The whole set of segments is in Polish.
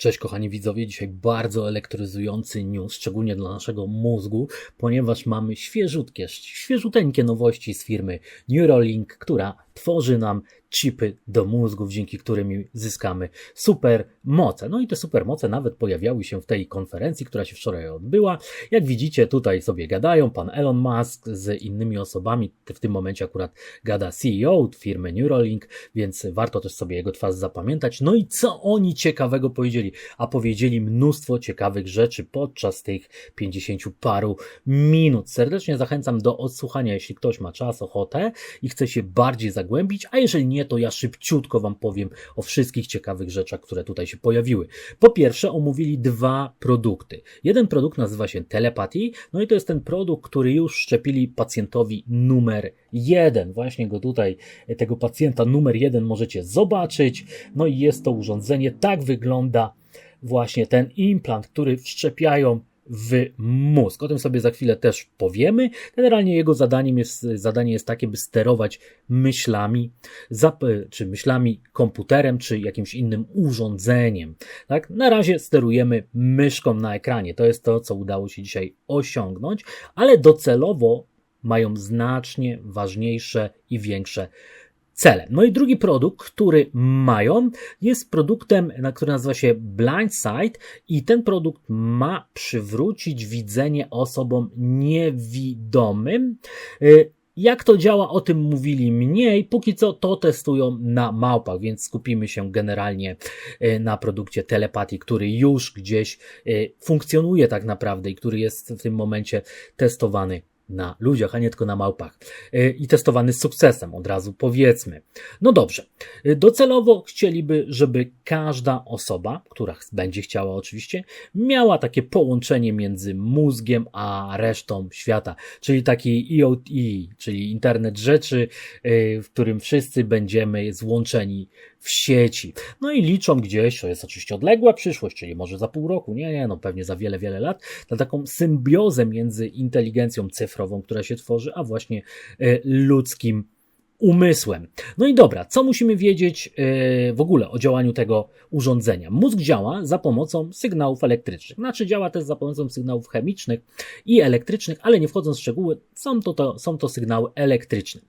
Cześć kochani widzowie, dzisiaj bardzo elektryzujący news, szczególnie dla naszego mózgu, ponieważ mamy świeżutkie, świeżuteńkie nowości z firmy Neuralink, która tworzy nam chipy do mózgów, dzięki którym zyskamy super moce. No i te super moce nawet pojawiały się w tej konferencji, która się wczoraj odbyła. Jak widzicie, tutaj sobie gadają pan Elon Musk z innymi osobami. W tym momencie akurat gada CEO firmy Neuralink, więc warto też sobie jego twarz zapamiętać. No i co oni ciekawego powiedzieli? A powiedzieli mnóstwo ciekawych rzeczy podczas tych 50 paru minut. Serdecznie zachęcam do odsłuchania, jeśli ktoś ma czas, ochotę i chce się bardziej zagłębić, a jeżeli nie, to ja szybciutko Wam powiem o wszystkich ciekawych rzeczach, które tutaj się pojawiły. Po pierwsze, omówili dwa produkty. Jeden produkt nazywa się Telepatii, no i to jest ten produkt, który już szczepili pacjentowi numer jeden. Właśnie go tutaj, tego pacjenta numer jeden możecie zobaczyć. No i jest to urządzenie, tak wygląda właśnie ten implant, który wszczepiają w mózg. O tym sobie za chwilę też powiemy. Generalnie jego zadaniem jest, zadanie jest takie, by sterować myślami, czy myślami komputerem, czy jakimś innym urządzeniem. Tak? Na razie sterujemy myszką na ekranie. To jest to, co udało się dzisiaj osiągnąć, ale docelowo mają znacznie ważniejsze i większe cele. No i drugi produkt, który mają, jest produktem, na który nazywa się Blindside i ten produkt ma przywrócić widzenie osobom niewidomym. Y, jak to działa, o tym mówili mniej. Póki co to testują na małpach, więc skupimy się generalnie y, na produkcie telepatii, który już gdzieś y, funkcjonuje tak naprawdę i który jest w tym momencie testowany na ludziach, a nie tylko na małpach. Y, I testowany z sukcesem, od razu powiedzmy. No dobrze. Y, docelowo chcieliby, żeby każda osoba, która będzie chciała oczywiście, miała takie połączenie między mózgiem a resztą świata, czyli taki IoT, czyli internet rzeczy, y, w którym wszyscy będziemy złączeni w sieci. No i liczą gdzieś, to jest oczywiście odległa przyszłość, czyli może za pół roku, nie, nie, no pewnie za wiele, wiele lat, na taką symbiozę między inteligencją cyfrową, która się tworzy, a właśnie e, ludzkim umysłem. No i dobra, co musimy wiedzieć yy, w ogóle o działaniu tego urządzenia? Mózg działa za pomocą sygnałów elektrycznych, znaczy działa też za pomocą sygnałów chemicznych i elektrycznych, ale nie wchodząc w szczegóły, są to, to, są to sygnały elektryczne.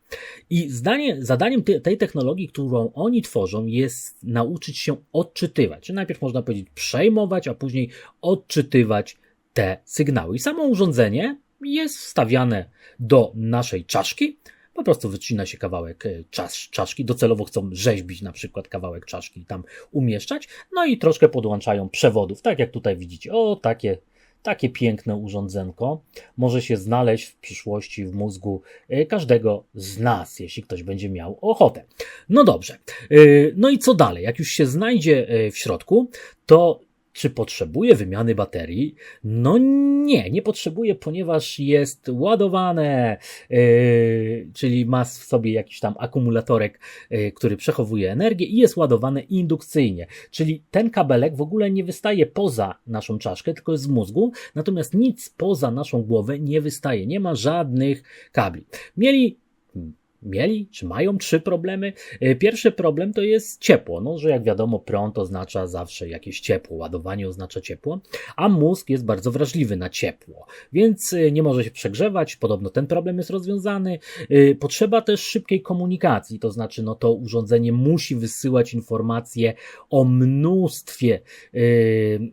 I zdanie, zadaniem te, tej technologii, którą oni tworzą, jest nauczyć się odczytywać. Czyli najpierw można powiedzieć przejmować, a później odczytywać te sygnały. I samo urządzenie jest wstawiane do naszej czaszki, po prostu wycina się kawałek e, czas, czaszki, docelowo chcą rzeźbić na przykład kawałek czaszki i tam umieszczać, no i troszkę podłączają przewodów, tak jak tutaj widzicie, o takie takie piękne urządzenko może się znaleźć w przyszłości w mózgu e, każdego z nas, jeśli ktoś będzie miał ochotę. No dobrze. E, no i co dalej? Jak już się znajdzie w środku, to czy potrzebuje wymiany baterii? No nie, nie potrzebuje, ponieważ jest ładowane, yy, czyli ma w sobie jakiś tam akumulatorek, yy, który przechowuje energię i jest ładowane indukcyjnie. Czyli ten kabelek w ogóle nie wystaje poza naszą czaszkę, tylko jest z mózgu, natomiast nic poza naszą głowę nie wystaje. Nie ma żadnych kabli. Mieli mieli, czy mają trzy problemy. E, pierwszy problem to jest ciepło, no, że jak wiadomo prąd oznacza zawsze jakieś ciepło, ładowanie oznacza ciepło, a mózg jest bardzo wrażliwy na ciepło, więc e, nie może się przegrzewać, podobno ten problem jest rozwiązany. E, potrzeba też szybkiej komunikacji, to znaczy no to urządzenie musi wysyłać informacje o mnóstwie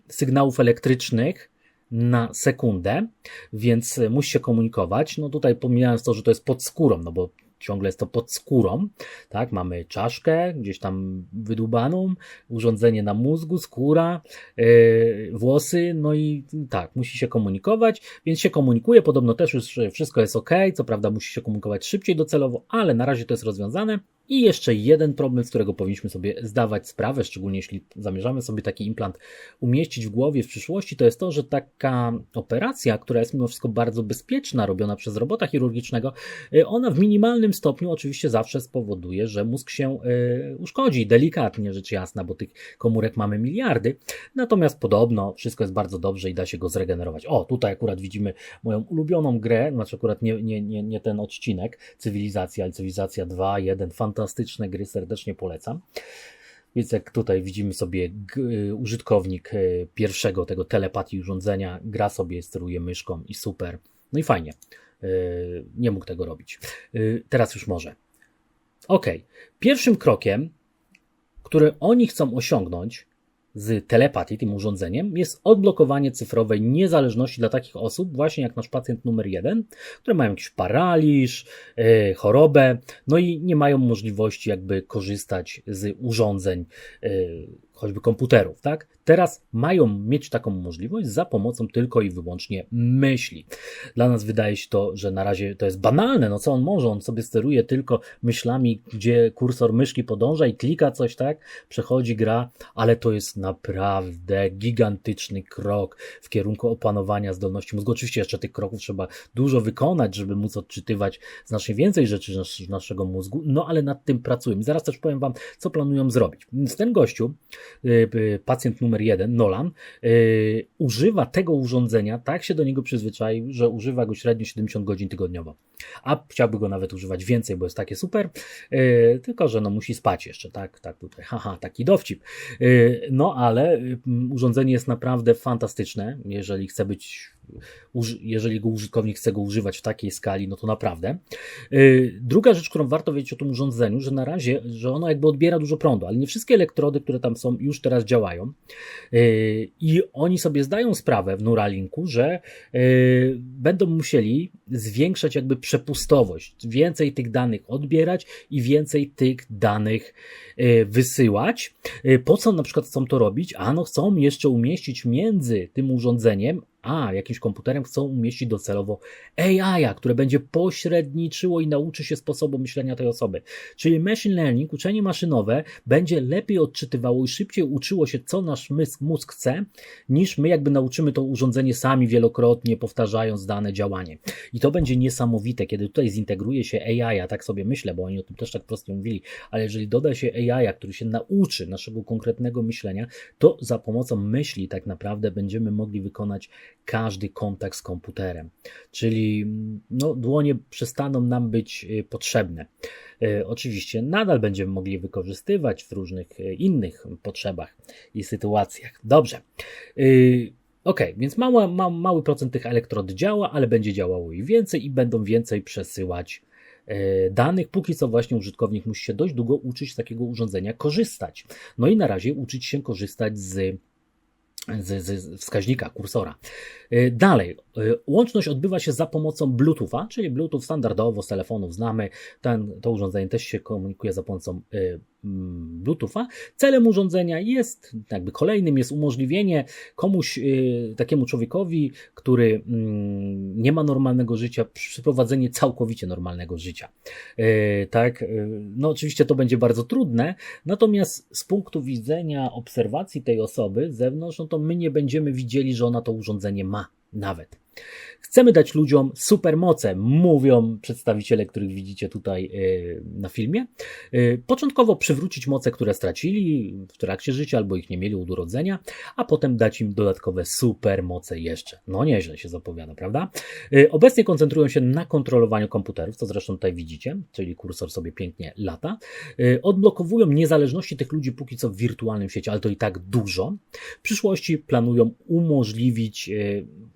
sygnałów elektrycznych, na sekundę, więc musi się komunikować. No tutaj pomijając to, że to jest pod skórą, no bo ciągle jest to pod skórą, tak, mamy czaszkę gdzieś tam wydłubaną, urządzenie na mózgu, skóra, yy, włosy, no i tak, musi się komunikować, więc się komunikuje, podobno też już wszystko jest ok, co prawda musi się komunikować szybciej docelowo, ale na razie to jest rozwiązane. I jeszcze jeden problem, z którego powinniśmy sobie zdawać sprawę, szczególnie jeśli zamierzamy sobie taki implant umieścić w głowie w przyszłości, to jest to, że taka operacja, która jest mimo wszystko bardzo bezpieczna, robiona przez robota chirurgicznego, y, ona w minimalnym stopniu oczywiście zawsze spowoduje, że mózg się y, uszkodzi, delikatnie rzecz jasna, bo tych komórek mamy miliardy. Natomiast podobno wszystko jest bardzo dobrze i da się go zregenerować. O, tutaj akurat widzimy moją ulubioną grę, znaczy akurat nie, nie, nie, nie ten odcinek, cywilizacja, ale cywilizacja 2, 1, fantastyczne gry, serdecznie polecam. Więc jak tutaj widzimy sobie g- użytkownik e, pierwszego tego telepatii urządzenia gra sobie, steruje myszką i super. No i fajnie. E, Nie mógł tego robić. Teraz już może. Ok. Pierwszym krokiem, który oni chcą osiągnąć z telepatii, tym urządzeniem, jest odblokowanie cyfrowej niezależności dla takich osób, właśnie jak nasz pacjent numer jeden, które mają jakiś paraliż, e, chorobę, no i nie mają możliwości jakby korzystać z urządzeń, e, choćby komputerów, tak? Teraz mają mieć taką możliwość za pomocą tylko i wyłącznie myśli. Dla nas wydaje się to, że na razie to jest banalne, no co on może? On sobie steruje tylko myślami, gdzie kursor myszki podąża i klika coś, tak? Przechodzi gra, ale to jest naprawdę gigantyczny krok w kierunku opanowania zdolności mózgu. Oczywiście jeszcze tych kroków trzeba dużo wykonać, żeby móc odczytywać znacznie więcej rzeczy z nasz- naszego mózgu, no ale nad tym pracujemy. Zaraz też powiem Wam, co planują zrobić. Więc ten gościu, pacjent numer jeden, Nolan, y, używa tego urządzenia, tak się do niego przyzwyczaił, że używa go średnio 70 godzin tygodniowo. A chciałby go nawet używać więcej, bo jest takie super, y, tylko że no musi spać jeszcze, tak, tak tutaj, haha, taki dowcip. Y, No ale y, urządzenie jest naprawdę fantastyczne, jeżeli chce być, jeżeli go użytkownik chce go używać w takiej skali, no to naprawdę. Y, Druga rzecz, którą warto wiedzieć o tym urządzeniu, że na razie, że ono jakby odbiera dużo prądu, ale nie wszystkie elektrody, które tam są, już teraz działają. Y, I oni sobie zdają sprawę w Neuralinku, że y, będą musieli zwiększać jakby przepustowość, więcej tych danych odbierać i więcej tych danych wysyłać. Po co na przykład chcą to robić? Ano chcą jeszcze umieścić między tym urządzeniem a jakimś komputerem chcą umieścić docelowo AI, które będzie pośredniczyło i nauczy się sposobu myślenia tej osoby. Czyli machine learning, uczenie maszynowe, będzie lepiej odczytywało i szybciej uczyło się, co nasz mózg, chce, niż my jakby nauczymy to urządzenie sami wielokrotnie, powtarzając dane działanie. I to będzie niesamowite, kiedy tutaj zintegruje się AI, tak sobie myślę, bo oni o tym też tak prosto mówili, ale jeżeli doda się AI, który się nauczy naszego konkretnego myślenia, to za pomocą myśli tak naprawdę będziemy mogli wykonać każdy kontakt z komputerem. Czyli mm, no, dłonie przestaną nam być y, potrzebne. Y, Oczywiście nadal będziemy mogli wykorzystywać w różnych y, innych potrzebach i sytuacjach. Dobrze. Ok, więc mała, ma, mały procent tych elektrod działa, ale będzie działało i więcej i będą więcej przesyłać danych. Póki co właśnie użytkownik musi się dość długo uczyć takiego urządzenia korzystać. No i na razie uczyć się korzystać z z, z, wskaźnika, kursora. Y, Dalej, y, łączność odbywa się za pomocą Bluetootha, czyli Bluetooth standardowo z telefonów znamy. Ten, to urządzenie też się komunikuje za pomocą y, Bluetootha. Celem urządzenia jest, jakby kolejnym jest umożliwienie komuś, y, takiemu człowiekowi, który mm, nie ma normalnego życia, przeprowadzenie całkowicie normalnego życia. Y, Tak, y, no oczywiście to będzie bardzo trudne, natomiast z punktu widzenia obserwacji tej osoby z zewnątrz, no to my nie będziemy widzieli, że ona to urządzenie ma nawet. Chcemy dać ludziom supermoce, mówią przedstawiciele, których widzicie tutaj y, na filmie. Y, Początkowo przywrócić moce, które stracili w trakcie życia albo ich nie mieli od urodzenia, a potem dać im dodatkowe supermoce jeszcze. No nieźle się zapowiada, prawda? Y, Obecnie koncentrują się na kontrolowaniu komputerów, co zresztą tutaj widzicie, czyli kursor sobie pięknie lata. Odblokowują niezależności tych ludzi póki co w wirtualnym świecie, ale to i tak dużo. W przyszłości planują umożliwić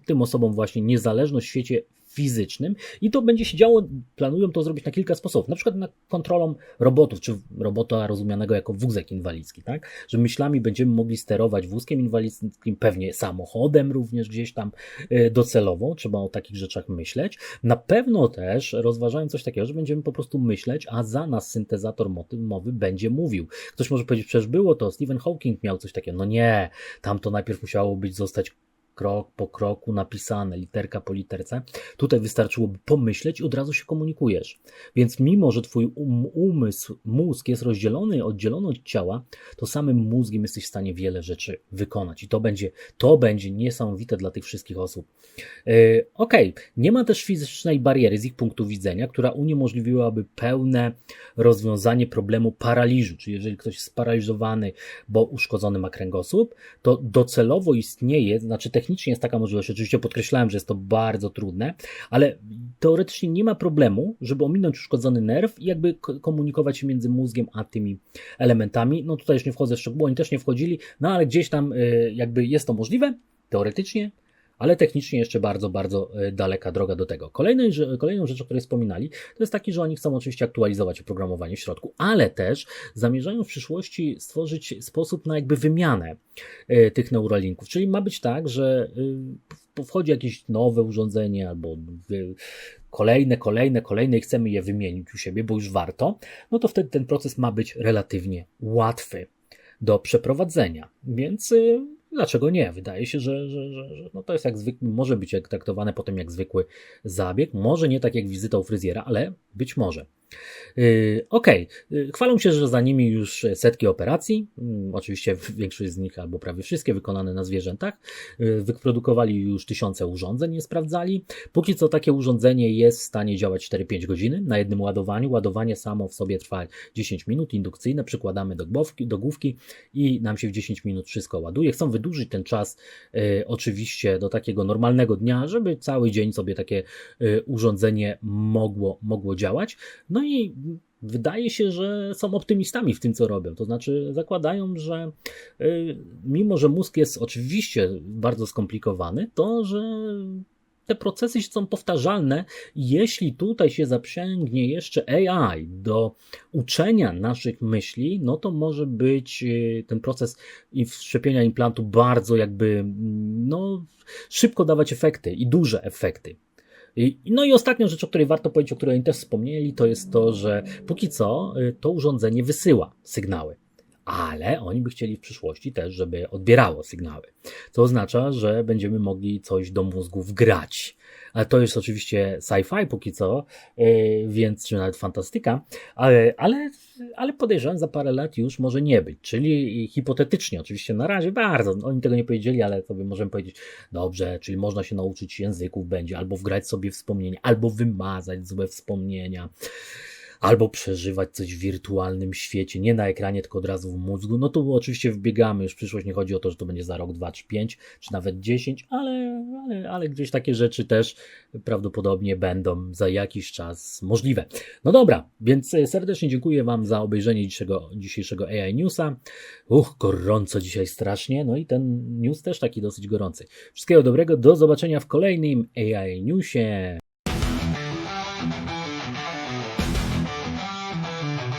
tym osobom właśnie niezależność w świecie fizycznym i to będzie się działo, planują to zrobić na kilka sposobów, na przykład na kontrolą robotów, czy robota rozumianego jako wózek inwalidzki, tak? Że myślami będziemy mogli sterować wózkiem inwalidzkim, pewnie samochodem również gdzieś tam y, docelowo, trzeba o takich rzeczach myśleć. Na pewno też rozważają coś takiego, że będziemy po prostu myśleć, a za nas syntezator moty- mowy będzie mówił. Ktoś może powiedzieć, przecież było to, Stephen Hawking miał coś takiego. No nie, tam to najpierw musiało być zostać krok po kroku napisane, literka po literce. Tutaj wystarczyłoby pomyśleć i od razu się komunikujesz. Więc mimo, że twój um, umysł, mózg jest rozdzielony, oddzielony od ciała, to samym mózgiem jesteś w stanie wiele rzeczy wykonać. I to będzie, to będzie niesamowite dla tych wszystkich osób. Yy, Okej, nie ma też fizycznej bariery z ich punktu widzenia, która uniemożliwiłaby pełne rozwiązanie problemu paraliżu. Czyli jeżeli ktoś jest sparaliżowany, bo uszkodzony ma kręgosłup, to docelowo istnieje, znaczy technicznie technicznie jest taka możliwość. Oczywiście podkreślałem, że jest to bardzo trudne, ale teoretycznie nie ma problemu, żeby ominąć uszkodzony nerw i jakby komunikować się między mózgiem a tymi elementami. No tutaj już nie wchodzę w szczegóły, oni też nie wchodzili, no ale gdzieś tam y, jakby jest to możliwe, teoretycznie, ale technicznie jeszcze bardzo, bardzo y, daleka droga do tego. Kolejną, kolejną rzecz, o której wspominali, to jest taki, że oni chcą oczywiście aktualizować oprogramowanie w środku, ale też zamierzają w przyszłości stworzyć sposób na jakby wymianę y, tych Neuralinków. Czyli ma być tak, że y, wchodzi jakieś nowe urządzenie albo kolejne, kolejne, kolejne i chcemy je wymienić u siebie, bo już warto, no to wtedy ten proces ma być relatywnie łatwy do przeprowadzenia. Więc dlaczego nie? Wydaje się, że, że, że, że no to jest jak zwykły, może być traktowane potem jak zwykły zabieg, może nie tak jak wizyta u fryzjera, ale być może. Yy, Okej, Yy, chwalą się, że za nimi już setki operacji, Mm, oczywiście większość z nich albo prawie wszystkie wykonane na zwierzętach. Yy, Wyprodukowali już tysiące urządzeń, je sprawdzali. Póki co takie urządzenie jest w stanie działać 4-5 godziny na jednym ładowaniu. Ładowanie samo w sobie trwa 10 minut, indukcyjne, przykładamy do główki, do główki i nam się w 10 minut wszystko ładuje. Chcą wydłużyć ten czas e, oczywiście do takiego normalnego dnia, żeby cały dzień sobie takie e, urządzenie mogło, mogło działać. No i wydaje się, że są optymistami w tym, co robią. To znaczy zakładają, że y, mimo, że mózg jest oczywiście bardzo skomplikowany, to że te procesy są powtarzalne. Jeśli tutaj się zaprzęgnie jeszcze AI do uczenia naszych myśli, no to może być y, ten proces wszczepienia implantu bardzo jakby mm, no, szybko dawać efekty i duże efekty. No i ostatnią rzecz, o której warto powiedzieć, o której oni też wspomnieli, to jest to, że póki co y, to urządzenie wysyła sygnały, ale oni by chcieli w przyszłości też, żeby odbierało sygnały. To oznacza, że będziemy mogli coś do mózgu wgrać. Ale to jest oczywiście sci-fi póki co, y, więc czy nawet fantastyka, ale, ale, ale podejrzewam, za parę lat już może nie być. Czyli hipotetycznie, oczywiście na razie bardzo, oni tego nie powiedzieli, ale sobie możemy powiedzieć, dobrze, czyli można się nauczyć języków będzie, albo wgrać sobie wspomnienia, albo wymazać złe wspomnienia, albo przeżywać coś w wirtualnym świecie, nie na ekranie, tylko od razu w mózgu. No tu oczywiście wbiegamy już w przyszłość, nie chodzi o to, że to będzie za rok, dwa, czy pięć, czy nawet dziesięć, ale, ale, ale gdzieś takie rzeczy też prawdopodobnie będą za jakiś czas możliwe. No dobra, więc serdecznie dziękuję Wam za obejrzenie dzisiejszego, dzisiejszego AI Newsa. Uch, gorąco dzisiaj strasznie, no i ten news też taki dosyć gorący. Wszystkiego dobrego, do zobaczenia w kolejnym AI Newsie.